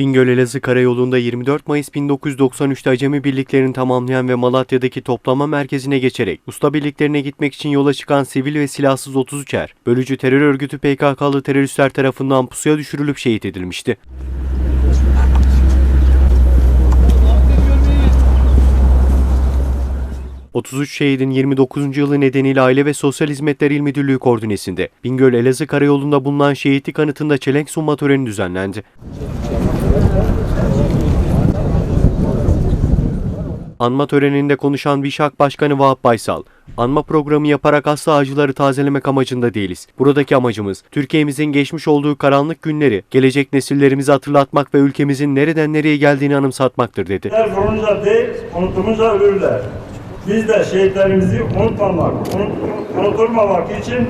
Bingöl Elazığ Karayolu'nda 24 Mayıs 1993'te Acemi birliklerini tamamlayan ve Malatya'daki toplama merkezine geçerek usta birliklerine gitmek için yola çıkan sivil ve silahsız 33 er, bölücü terör örgütü PKK'lı teröristler tarafından pusuya düşürülüp şehit edilmişti. ...33 şehidin 29. yılı nedeniyle Aile ve Sosyal Hizmetler İl Müdürlüğü koordinesinde... ...Bingöl Elazığ Karayolu'nda bulunan şehitlik anıtında çelenk sunma töreni düzenlendi. Anma töreninde konuşan Bişak Başkanı Vahap Baysal, anma programı yaparak asla acıları tazelemek amacında değiliz. Buradaki amacımız Türkiye'mizin geçmiş olduğu karanlık günleri gelecek nesillerimize hatırlatmak ve ülkemizin nereden nereye geldiğini anımsatmaktır dedi. Zorunca değil, unutumunca ölürler. Biz de şehitlerimizi unutmamak, unut- unutulmamak için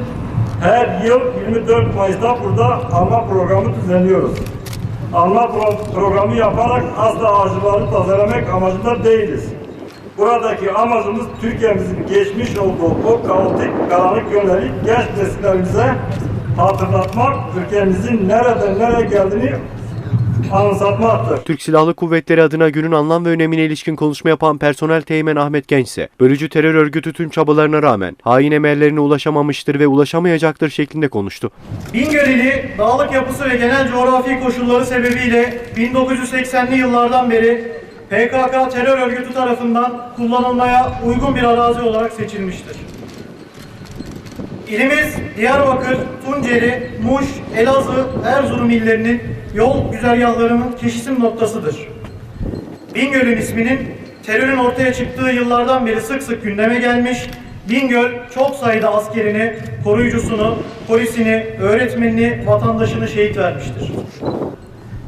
her yıl 24 Mayıs'ta burada anma programı düzenliyoruz. Anma pro- programı yaparak asla acıları tazelemek amacında değiliz. Buradaki amacımız Türkiye'mizin geçmiş olduğu o kaotik, karanlık günleri genç nesillerimize hatırlatmak, ülkemizin nereden nereye geldiğini anımsatmaktır. Türk Silahlı Kuvvetleri adına günün anlam ve önemine ilişkin konuşma yapan personel teğmen Ahmet Genç ise bölücü terör örgütü tüm çabalarına rağmen hain emellerine ulaşamamıştır ve ulaşamayacaktır şeklinde konuştu. Bingöl ili dağlık yapısı ve genel coğrafi koşulları sebebiyle 1980'li yıllardan beri PKK terör örgütü tarafından kullanılmaya uygun bir arazi olarak seçilmiştir. İlimiz Diyarbakır, Tunceli, Muş, Elazığ, Erzurum illerinin yol güzergahlarının keşisim noktasıdır. Bingöl'ün isminin terörün ortaya çıktığı yıllardan beri sık sık gündeme gelmiş, Bingöl çok sayıda askerini, koruyucusunu, polisini, öğretmenini, vatandaşını şehit vermiştir.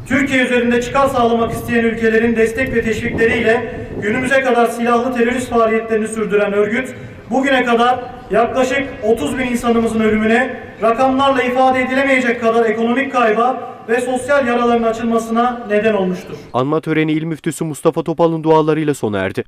Türkiye üzerinde çıkar sağlamak isteyen ülkelerin destek ve teşvikleriyle günümüze kadar silahlı terörist faaliyetlerini sürdüren örgüt, bugüne kadar yaklaşık 30 bin insanımızın ölümüne, rakamlarla ifade edilemeyecek kadar ekonomik kayba ve sosyal yaraların açılmasına neden olmuştur. Anma töreni İl Müftüsü Mustafa Topal'ın dualarıyla sona erdi.